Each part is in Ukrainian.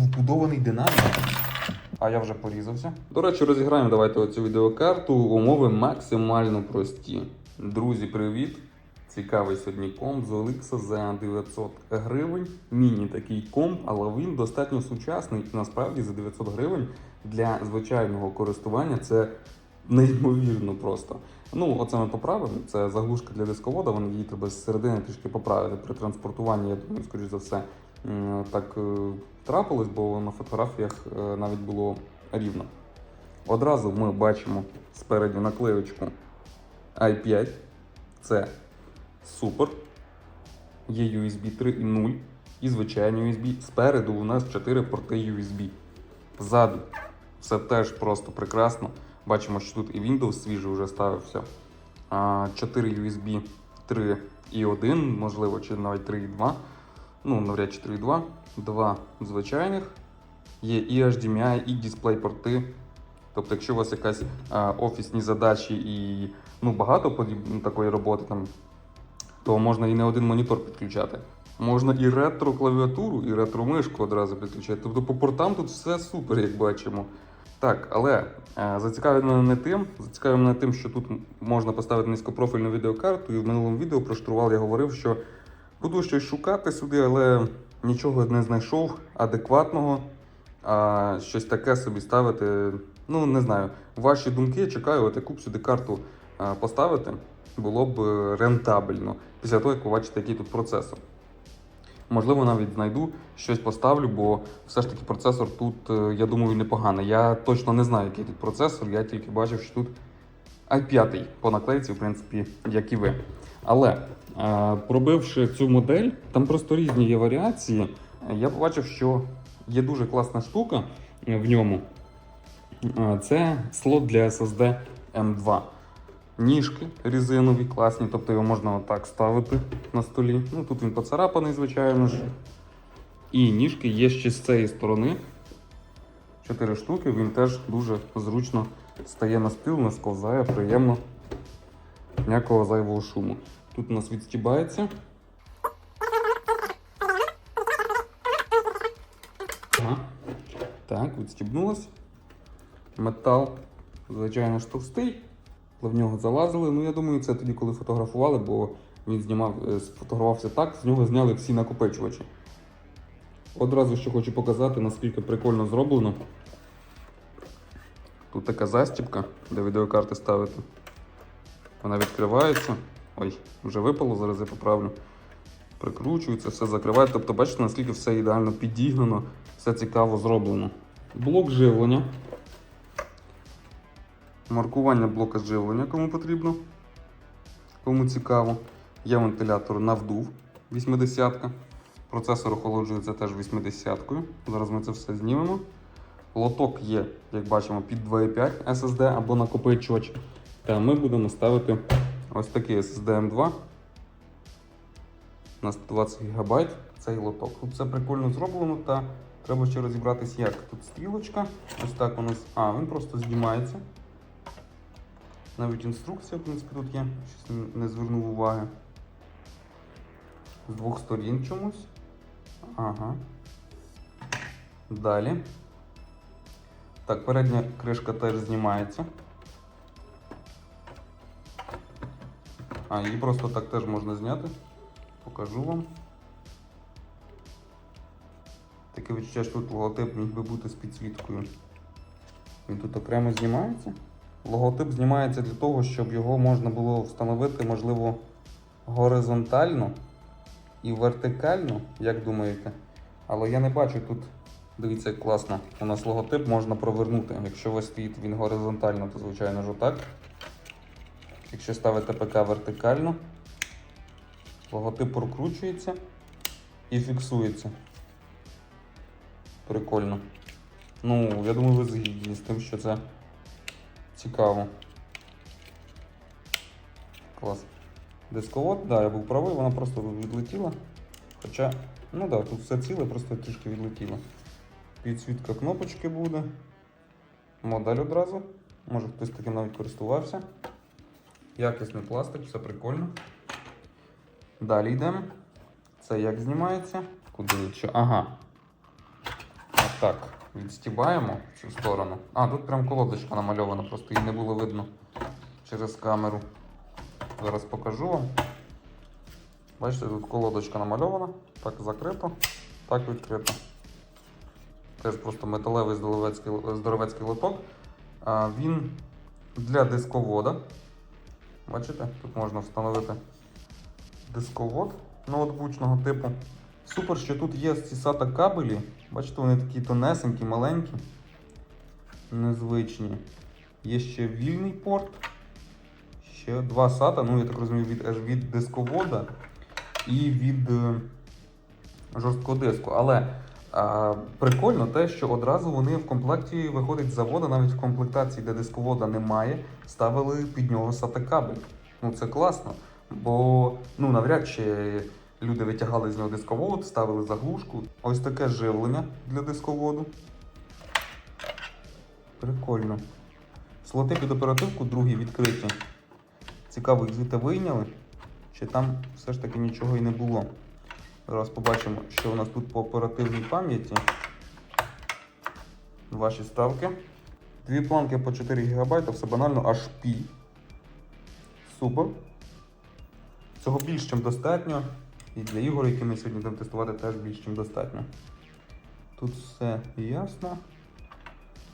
вбудований динамік. А я вже порізався. До речі, розіграємо давайте оцю відеокарту. Умови максимально прості. Друзі, привіт! Цікавий сьогодні комп з Оликса за 900 гривень. Міні такий комп, але він достатньо сучасний. І насправді за 900 гривень для звичайного користування це неймовірно просто. Ну, оце ми поправимо. Це заглушка для дисковода, вона її треба з середини трішки поправити при транспортуванні. Я думаю, скоріш за все, так е, трапилось, бо на фотографіях е, навіть було рівно. Одразу ми бачимо спереді наклеючку i5. Це супер. Є USB 3.0 і звичайні USB. Спереду у нас 4 порти USB. Ззаду все теж просто прекрасно. Бачимо, що тут і Windows свіжий вже ставився. 4 USB 3 і 1, можливо, чи навіть 3 і 2. Ну, навряд чи 3 і 2. Два звичайних. Є і HDMI, і дисплей-порти. Тобто, якщо у вас якась а, офісні задачі і ну, багато подіб- такої роботи, там, то можна і не один монітор підключати. Можна і ретро-клавіатуру, і ретро-мишку одразу підключати. Тобто по портам тут все супер, як бачимо. Так, але е, зацікавив мене не тим. Зацікавив мене тим, що тут можна поставити низькопрофільну відеокарту. І в минулому відео про штурвал я говорив, що буду щось шукати сюди, але нічого не знайшов адекватного. А щось таке собі ставити. Ну, не знаю. Ваші думки чекаю, от яку б сюди карту поставити, було б е, рентабельно після того, як ви бачите, який тут процесор. Можливо, навіть знайду щось поставлю, бо все ж таки процесор тут, е, я думаю, непоганий. Я точно не знаю, який тут процесор, я тільки бачив, що тут i5 по наклейці, в принципі, як і ви. Але е, пробивши цю модель, там просто різні є варіації. Я побачив, що є дуже класна штука е, в ньому. Е, Це слот для SSD M2. Ніжки резинові, класні, тобто його можна отак ставити на столі. Ну тут він поцарапаний, звичайно ж. І ніжки є ще з цієї сторони. Чотири штуки, він теж дуже зручно стає на стіл, не сковзає, приємно. Ніякого зайвого шуму. Тут у нас відстібається. Ага. Так, відстібнулось. Метал, звичайно ж, товстий. Але в нього залазили. Ну, я думаю, це тоді, коли фотографували, бо він знімав, е, сфотографувався так, з нього зняли всі накопичувачі. Одразу ще хочу показати, наскільки прикольно зроблено. Тут така застібка, де відеокарти ставити. Вона відкривається. Ой, вже випало, зараз я поправлю. Прикручується, все закриває. Тобто, бачите, наскільки все ідеально підігнано, все цікаво зроблено. Блок живлення. Маркування блока живлення, кому потрібно. Кому цікаво. Є вентилятор на вдув 80-ка. Процесор охолоджується теж 80-кою. Зараз ми це все знімемо. Лоток є, як бачимо, під 2.5 SSD або накопичувач. Ми будемо ставити ось такий SSD M2 на 120 ГБ цей лоток. Тут все прикольно зроблено, та треба ще розібратись, як. Тут стрілочка. Ось так у нас. А, він просто знімається. Навіть інструкція, в принципі, тут є. Щось не звернув уваги. З двох сторін чомусь. Ага. Далі. Так, передня кришка теж знімається. А, її просто так теж можна зняти. Покажу вам. Таке відчуття, що тут логотип міг би бути з підсвіткою. Він тут окремо знімається. Логотип знімається для того, щоб його можна було встановити, можливо, горизонтально і вертикально, як думаєте? Але я не бачу тут. Дивіться, як класно. У нас логотип можна провернути. Якщо у вас стоїть він горизонтально, то звичайно ж отак. Якщо ставите ПК вертикально, логотип прокручується і фіксується. Прикольно. Ну, я думаю, ви згідні з тим, що це цікаво. Клас. Дисковод, так, да, я був правий, вона просто відлетіла. Хоча, ну так, да, тут все ціле, просто трішки відлетіло. Підсвітка кнопочки буде. Модель одразу. Може хтось таким навіть користувався. Якісний пластик, все прикольно. Далі йдемо. Це як знімається? Куди? Ага. Так, відстібаємо в цю сторону. А, тут прям колодочка намальована, просто її не було видно через камеру. Зараз покажу вам. Бачите, тут колодочка намальована. Так закрито, так відкрито. Теж просто металевий здоровецький, лоток. Він для дисковода. Бачите, тут можна встановити дисковод ноутбучного типу. Супер, що тут є ці SATA кабелі. Бачите, вони такі тонесенькі, маленькі, незвичні. Є ще вільний порт. Ще два SATA, ну я так розумію, від, від дисковода і від е, жорсткого диску. Але а, прикольно те, що одразу вони в комплекті виходять з заводу, навіть в комплектації, де дисковода немає, ставили під нього SATA кабель. Ну це класно. Бо ну навряд чи люди витягали з нього дисковод, ставили заглушку. Ось таке живлення для дисководу. Прикольно. Слоти під оперативку другі відкриті. Цікаво, їх звідти вийняли. Чи там все ж таки нічого і не було. Зараз побачимо, що у нас тут по оперативній пам'яті. Ваші ставки. Дві планки по 4 ГБ, все банально HP. Супер. Цього більш ніж достатньо. І для ігор, які ми сьогодні будемо тестувати, теж більш ніж достатньо. Тут все ясно.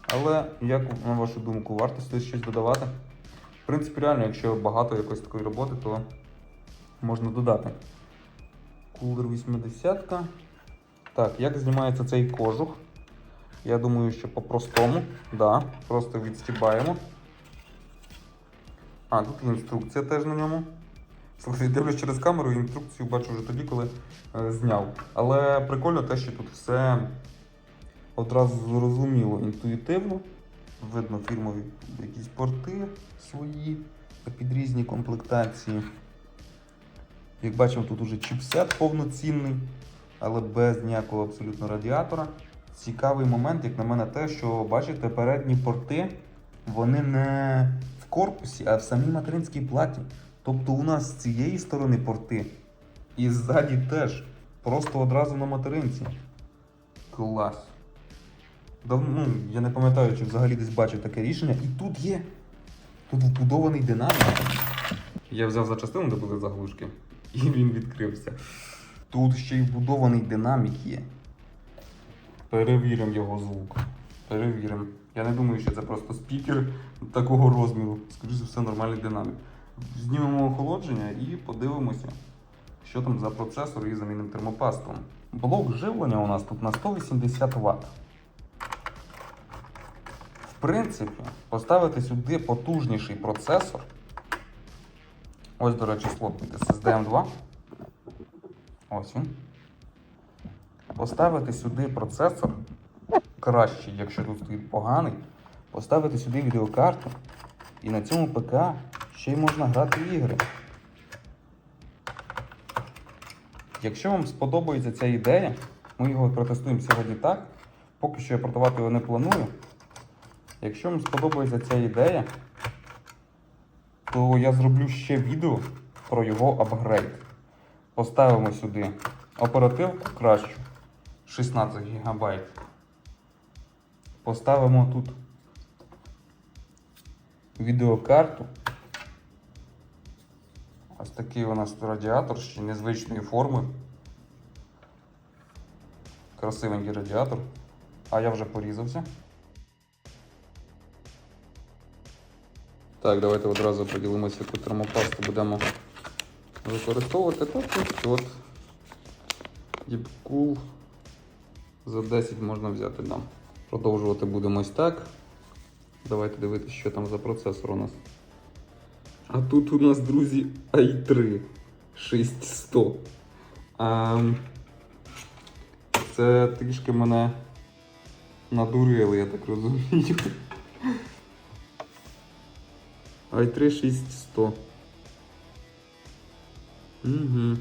Але як на вашу думку, варто сюди щось додавати? В принципі, реально, якщо багато якоїсь такої роботи, то можна додати. Кулер 80. Так, як знімається цей кожух? Я думаю, що по-простому. Да, просто відстібаємо. А, тут інструкція теж на ньому. Слухай, дивлюсь через камеру, інструкцію бачу вже тоді, коли е, зняв. Але прикольно те, що тут все одразу зрозуміло, інтуїтивно. Видно фірмові якісь порти свої під різні комплектації. Як бачимо, тут уже чіпсет повноцінний, але без ніякого абсолютно радіатора. Цікавий момент, як на мене, те, що бачите, передні порти вони не в корпусі, а в самій материнській платі. Тобто у нас з цієї сторони порти і ззаді теж. Просто одразу на материнці. Клас. Давно, ну, я не пам'ятаю, чи взагалі десь бачив таке рішення. І тут є. Тут вбудований динамік. Я взяв за частину, де були заглушки, і він відкрився. Тут ще й вбудований динамік є. Перевіримо його звук. Перевіримо. Я не думаю, що це просто спікер такого розміру. Скоріше все, нормальний динамік. Знімемо охолодження і подивимося, що там за процесор і замінимо термопастом. Блок живлення у нас тут на 180 Вт. В принципі, поставити сюди потужніший процесор. Ось, до речі, слот під SSD M2. Ось він. Поставити сюди процесор кращий, якщо тут стоїть поганий. Поставити сюди відеокарту. І на цьому ПК ще й можна грати в ігри. Якщо вам сподобається ця ідея, ми його протестуємо сьогодні так. Поки що я продавати його не планую. Якщо вам сподобається ця ідея, то я зроблю ще відео про його апгрейд. Поставимо сюди оперативку кращу 16 ГБ. Поставимо тут відеокарту. Ось такий у нас радіатор ще незвичної форми. Красивенький радіатор. А я вже порізався. Так, давайте одразу поділимося, яку термопасту будемо використовувати. Так, ось от Deepcool за 10 можна взяти нам. Продовжувати будемо ось так. Давайте дивитися, що там за процесор у нас. А тут у нас, друзі, i3 6100. А, це трішки мене надурили, я так розумію. I3 6100. Угу.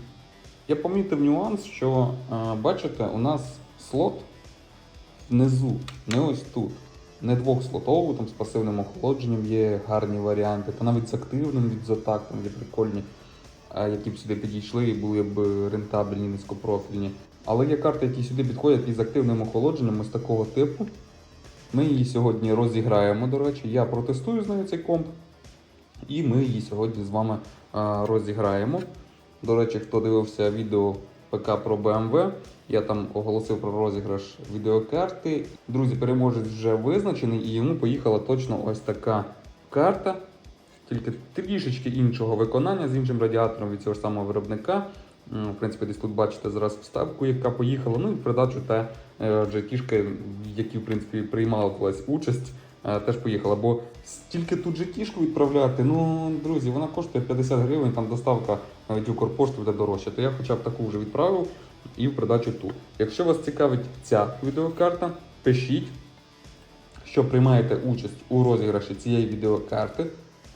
Я помітив нюанс, що бачите, у нас слот внизу, не ось тут. Не двохслотовий, там з пасивним охолодженням є гарні варіанти, та навіть з активним від Zotac там є прикольні, які б сюди підійшли і були б рентабельні, низькопрофільні. Але є карти, які сюди підходять із активним охолодженням ось такого типу. Ми її сьогодні розіграємо, до речі. Я протестую з нею цей комп. І ми її сьогодні з вами розіграємо. До речі, хто дивився відео ПК про BMW, я там оголосив про розіграш відеокарти. Друзі, переможець вже визначений, і йому поїхала точно ось така карта, тільки трішечки іншого виконання з іншим радіатором від цього ж самого виробника. В принципі, десь тут бачите зараз вставку, яка поїхала. Ну і придачу та GT-шки, в які в принципі приймала колись участь, е, теж поїхала. Бо стільки тут GT-шку відправляти, ну друзі, вона коштує 50 гривень, там доставка навіть Укрпошту буде дорожче. То я хоча б таку вже відправив і в придачу ту. Якщо вас цікавить ця відеокарта, пишіть, що приймаєте участь у розіграші цієї відеокарти.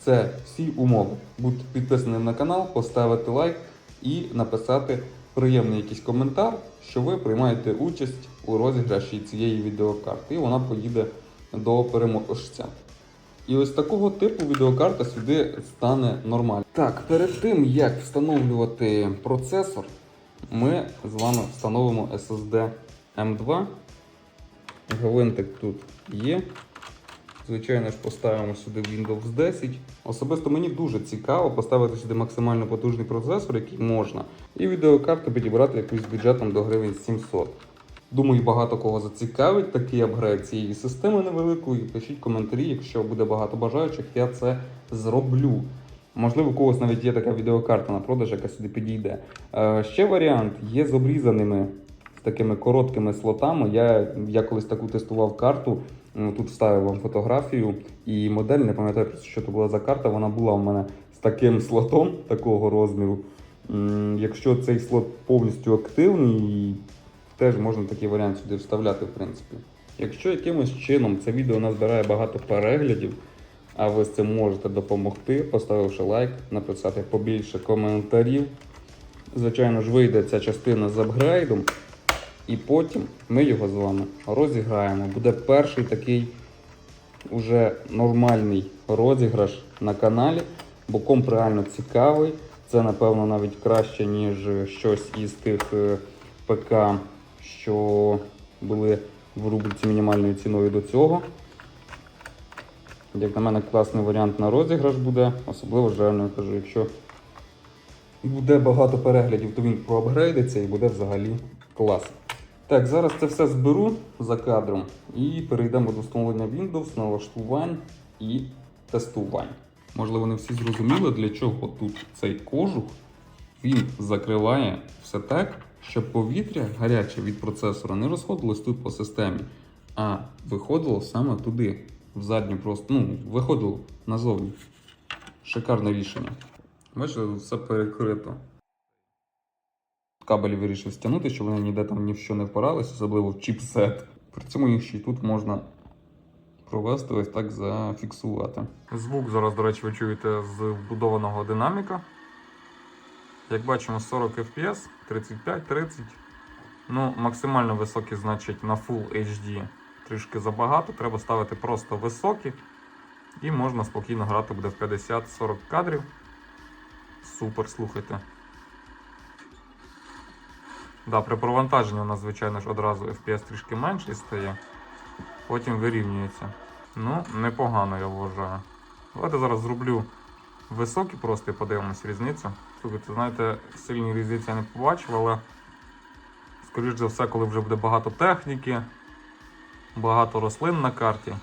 Це всі умови. Будьте підписаним на канал, поставити лайк і написати приємний якийсь коментар, що ви приймаєте участь у розіграші цієї відеокарти, і вона поїде до переможця. І ось такого типу відеокарта сюди стане нормально. Так, перед тим як встановлювати процесор, ми з вами встановимо SSD M2. Гвинтик тут є. Звичайно ж, поставимо сюди Windows 10. Особисто мені дуже цікаво поставити сюди максимально потужний процесор, який можна, і відеокарту підібрати якусь бюджетом до гривень 700. Думаю, багато кого зацікавить такий апгрейд цієї системи невеликої. Пишіть коментарі, якщо буде багато бажаючих, я це зроблю. Можливо, у когось навіть є така відеокарта на продаж, яка сюди підійде. Е, ще варіант є з обрізаними з такими короткими слотами. Я, я колись таку тестував карту. Тут вставив вам фотографію і модель, не пам'ятаю, що це була за карта. Вона була у мене з таким слотом такого розміру. Якщо цей слот повністю активний, теж можна такий варіант сюди вставляти, в принципі. Якщо якимось чином це відео назбирає багато переглядів, а ви з цим можете допомогти, поставивши лайк, написати побільше коментарів. Звичайно ж, вийде ця частина з апгрейдом, і потім ми його з вами розіграємо. Буде перший такий уже нормальний розіграш на каналі, бо комп реально цікавий. Це, напевно, навіть краще, ніж щось із тих е, ПК, що були в рубриці мінімальною ціною до цього. Як на мене, класний варіант на розіграш буде, особливо ж реально я кажу, якщо буде багато переглядів, то він проапгрейдиться і буде взагалі клас. Так, зараз це все зберу за кадром і перейдемо до встановлення Windows, налаштувань і тестувань. Можливо, не всі зрозуміли, для чого тут цей кожух. Він закриває все так, щоб повітря гаряче від процесора не розходилось тут по системі, а виходило саме туди, в задню просто, ну, виходило назовні. Шикарне рішення. Бачите, тут все перекрито. Кабелі вирішив стягнути, щоб вони ніде там ні в що не впирались, особливо в чіпсет. При цьому їх ще й тут можна провести ось так зафіксувати. Звук зараз, до речі, ви чуєте з вбудованого динаміка. Як бачимо, 40 FPS, 35-30. Ну, максимально високі, значить, на Full HD трішки забагато. Треба ставити просто високі. І можна спокійно грати буде в 50-40 кадрів. Супер, слухайте. Да, при провантаженні у нас, звичайно ж, одразу FPS трішки менший стає. Потім вирівнюється. Ну, непогано, я вважаю. Давайте зараз зроблю високі просто і подивимось різницю. Слухайте, знаєте, сильної різниці я не побачив, але скоріш за все, коли вже буде багато техніки, багато рослин на карті,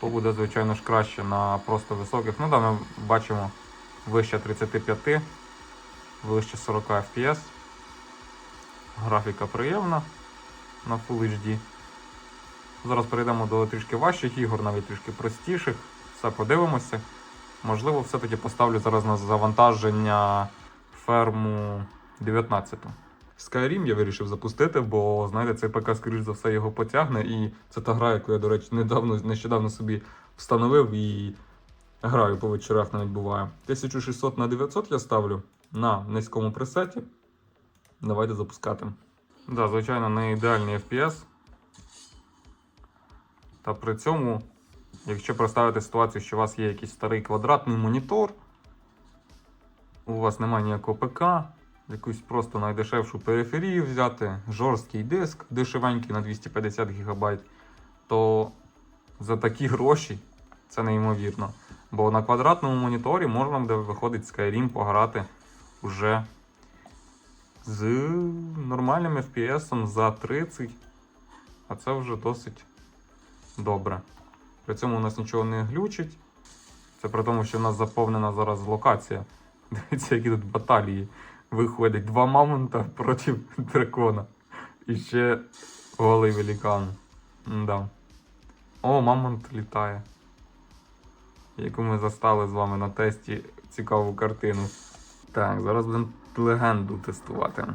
то буде, звичайно ж, краще на просто високих. Ну да, ми бачимо вище 35, вище 40 FPS. Графіка приємна на Full HD. Зараз перейдемо до трішки важчих ігор, навіть трішки простіших. Все подивимося. Можливо, все-таки поставлю зараз на завантаження ферму 19. Skyrim я вирішив запустити, бо знаєте, цей ПК, скоріш за все, його потягне. І це та гра, яку я, до речі, недавно, нещодавно собі встановив і граю по вечорах навіть буває. 1600 на 900 я ставлю на низькому пресеті. Давайте запускати. Да, звичайно, не ідеальний FPS. Та при цьому, якщо представити ситуацію, що у вас є якийсь старий квадратний монітор, у вас немає ніякого ПК, якусь просто найдешевшу периферію взяти, жорсткий диск, дешевенький на 250 ГБ, то за такі гроші це неймовірно. Бо на квадратному моніторі можна буде виходить Skyrim пограти вже з нормальним FPS за 30, а це вже досить добре. При цьому у нас нічого не глючить. Це при тому, що в нас заповнена зараз локація. Дивіться, які тут баталії виходять. Два мамонта проти дракона. І ще голий великан. Да. О, мамонт літає. Яку ми застали з вами на тесті цікаву картину. Так, зараз будемо легенду тестувати.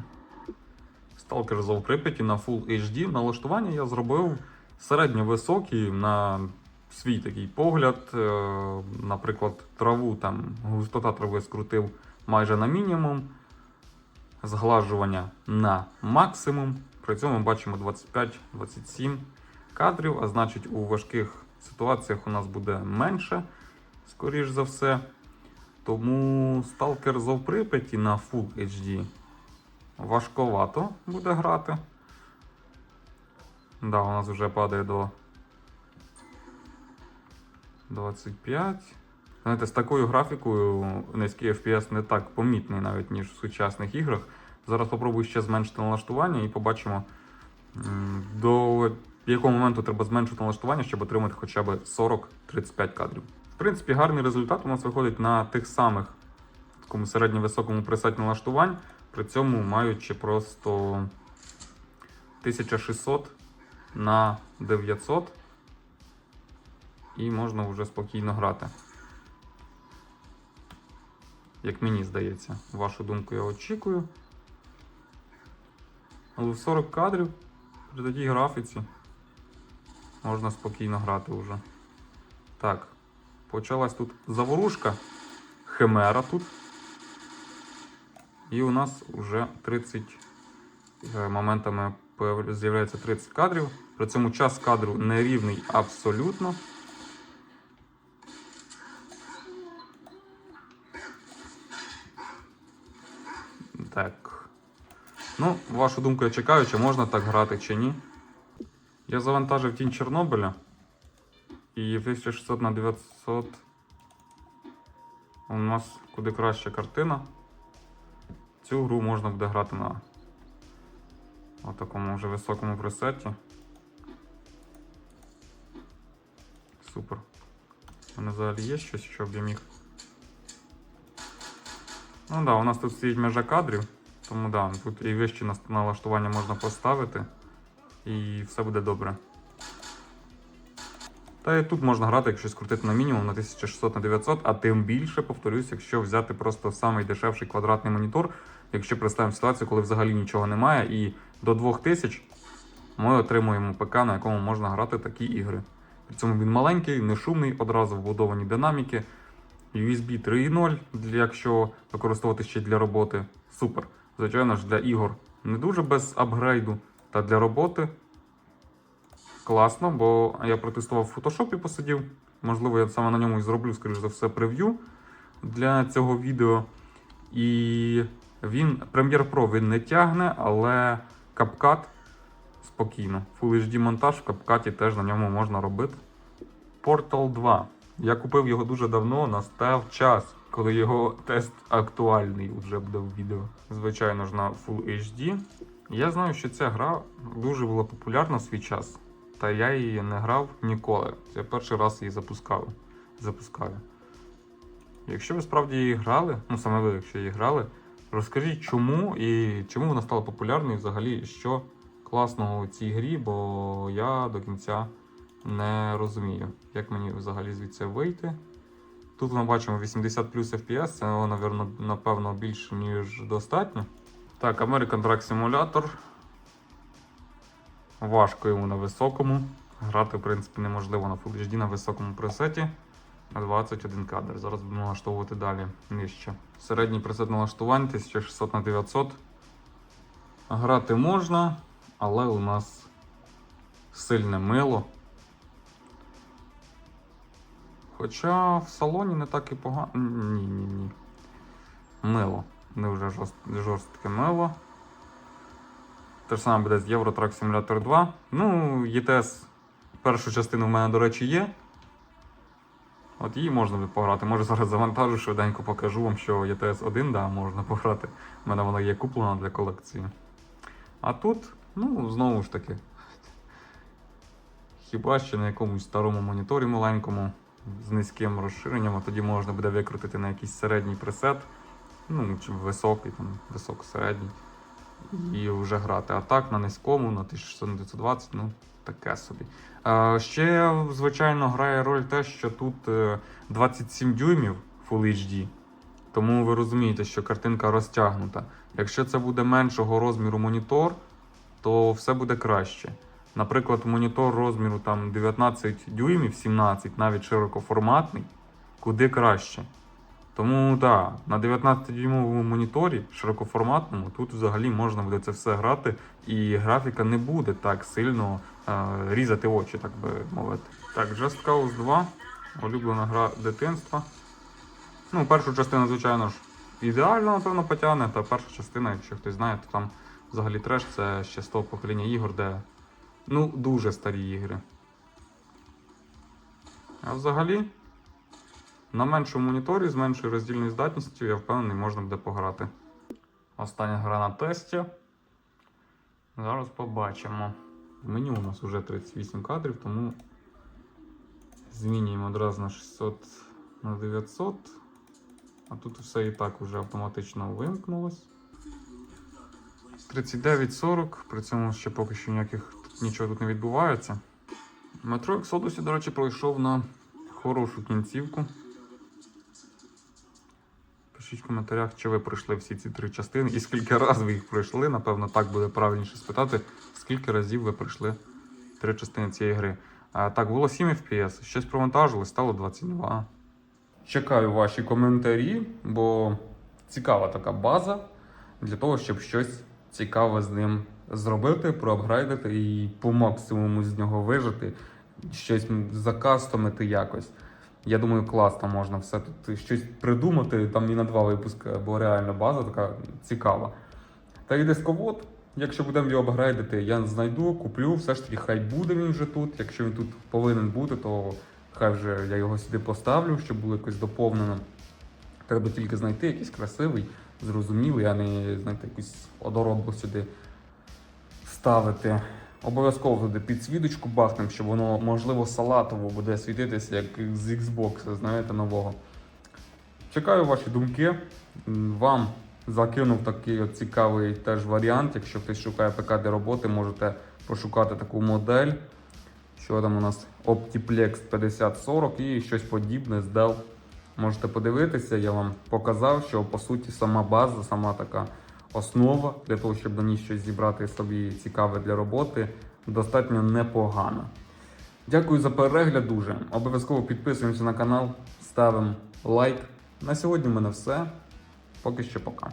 Stalker Зов Прип'яті на Full HD. Налаштування я зробив середньовисокі на свій такий погляд. Е, Наприклад, траву там густота трави скрутив майже на мінімум. Зглажування на максимум. При цьому ми бачимо 25-27 кадрів, а значить у важких ситуаціях у нас буде менше, скоріш за все. Тому Stalker Зов Прип'яті на Full HD важковато буде грати. Да, у нас вже падає до 25. Знаєте, з такою графікою низький FPS не так помітний навіть, ніж в сучасних іграх. Зараз спробую ще зменшити налаштування і побачимо, до якого моменту треба зменшити налаштування, щоб отримати хоча б 40-35 кадрів. В принципі, гарний результат у нас виходить на тих самих такому середньовисокому пресеті налаштувань, при цьому маючи просто 1600 на 900 і можна вже спокійно грати. Як мені здається, вашу думку я очікую. Але в 40 кадрів при такій графіці можна спокійно грати вже. Так, почалась тут заворушка, химера тут. І у нас вже 30 е, моментами з'являється 30 кадрів. При цьому час кадру нерівний абсолютно. Ну, вашу думку я чекаю, чи можна так грати, чи ні. Я завантажив тінь Чорнобиля. І 1600 на 900 у нас куди краща картина. Цю гру можна буде грати на такому вже високому пресеті. Супер. У мене взагалі є щось, щоб я міг. Ну так, да, у нас тут стоїть межа кадрів, тому да, тут і вище налаштування можна поставити, і все буде добре. Та і тут можна грати, якщо скрутити на мінімум на 1600 на 900, а тим більше, повторюсь, якщо взяти просто самий дешевший квадратний монітор, якщо представимо ситуацію, коли взагалі нічого немає, і до 2000 ми отримуємо ПК, на якому можна грати такі ігри. При цьому він маленький, не шумний, одразу вбудовані динаміки. USB 3.0, якщо використовувати ще для роботи. Супер. Звичайно ж, для ігор не дуже без апгрейду. Та для роботи класно, бо я протестував в фотошопі, посидів. Можливо, я саме на ньому і зроблю, скоріш за все, прев'ю для цього відео. І він Premiere Pro він не тягне, але CapCut спокійно. Full HD монтаж в CapCut теж на ньому можна робити. Portal 2. Я купив його дуже давно, настав час, коли його тест актуальний вже буде в відео. Звичайно ж на Full HD. Я знаю, що ця гра дуже була популярна в свій час, та я її не грав ніколи. Це перший раз її запускав. запускаю. Якщо ви справді її грали, ну саме ви, якщо її грали, розкажіть, чому і чому вона стала популярною, і взагалі, що класного у цій грі, бо я до кінця не розумію, як мені взагалі звідси вийти. Тут ми бачимо 80 плюс FPS, це напевно, напевно більше, ніж достатньо. Так, American Truck Simulator. Важко йому на високому. Грати, в принципі, неможливо на Full HD на високому пресеті. 21 кадр. Зараз будемо налаштовувати далі нижче. Середній пресет налаштувань 1600 на 900. Грати можна, але у нас сильне мило. Хоча в салоні не так і погано. Ні, ні, ні. Мило. Дуже жорст, жорстке мило. Те ж саме буде з Truck Simulator 2. Ну, ETS першу частину в мене, до речі, є. От її можна буде пограти. Може зараз завантажу, швиденько покажу вам, що ETS 1, да, можна пограти. У мене вона є куплена для колекції. А тут, ну, знову ж таки. Хіба що на якомусь старому моніторі маленькому з низьким розширенням, а тоді можна буде викрутити на якийсь середній пресет, ну, чи високий, там, високо-середній, і вже грати. А так на низькому, на 1620, ну, таке собі. А, ще, звичайно, грає роль те, що тут е, 27 дюймів Full HD. Тому ви розумієте, що картинка розтягнута. Якщо це буде меншого розміру монітор, то все буде краще. Наприклад, монітор розміру там 19 дюймів, 17, навіть широкоформатний, куди краще. Тому так, на 19-дюймовому моніторі широкоформатному тут взагалі можна буде це все грати, і графіка не буде так сильно е, різати очі, так би мовити. Так, Just Cause 2, улюблена гра дитинства. Ну, першу частину, звичайно ж, ідеально, напевно, потягне, та перша частина, якщо хтось знає, то там взагалі треш це ще з того покоління ігор, де ну, дуже старі ігри. А взагалі, на меншому моніторі з меншою роздільною здатністю, я впевнений, можна буде пограти. Остання гра на тесті. Зараз побачимо. В меню у нас вже 38 кадрів, тому змінюємо одразу на 600 на 900. А тут все і так вже автоматично вимкнулось. 39.40, при цьому ще поки що ніяких нічого тут не відбувається. Метро Exodus, до речі, пройшов на хорошу кінцівку. Пишіть в коментарях, чи ви пройшли всі ці три частини і скільки разів ви їх пройшли. Напевно, так буде правильніше спитати, скільки разів ви пройшли три частини цієї гри. А, так, було 7 FPS, щось провантажилось, стало 22. Чекаю ваші коментарі, бо цікава така база для того, щоб щось цікаве з ним зробити, проапгрейдити і по максимуму з нього вижити, щось закастомити якось. Я думаю, класно можна все тут щось придумати, там і на два випуски, бо реально база така цікава. Та і дисковод, якщо будемо його апгрейдити, я знайду, куплю, все ж таки хай буде він вже тут. Якщо він тут повинен бути, то хай вже я його сюди поставлю, щоб було якось доповнено. Треба тільки знайти якийсь красивий, зрозумілий, а не знайти якусь одоробу сюди ставити. Обов'язково туди підсвіточку бахнем, щоб воно, можливо, салатово буде світитися, як з Xbox, знаєте, нового. Чекаю ваші думки. Вам закинув такий от цікавий теж варіант. Якщо хтось шукає ПК для роботи, можете пошукати таку модель. Що там у нас Optiplex 5040 і щось подібне з Dell. Можете подивитися, я вам показав, що по суті сама база, сама така основа для того, щоб на ній щось зібрати собі цікаве для роботи, достатньо непогана. Дякую за перегляд дуже. Обов'язково підписуємося на канал, ставимо лайк. На сьогодні в мене все. Поки що пока.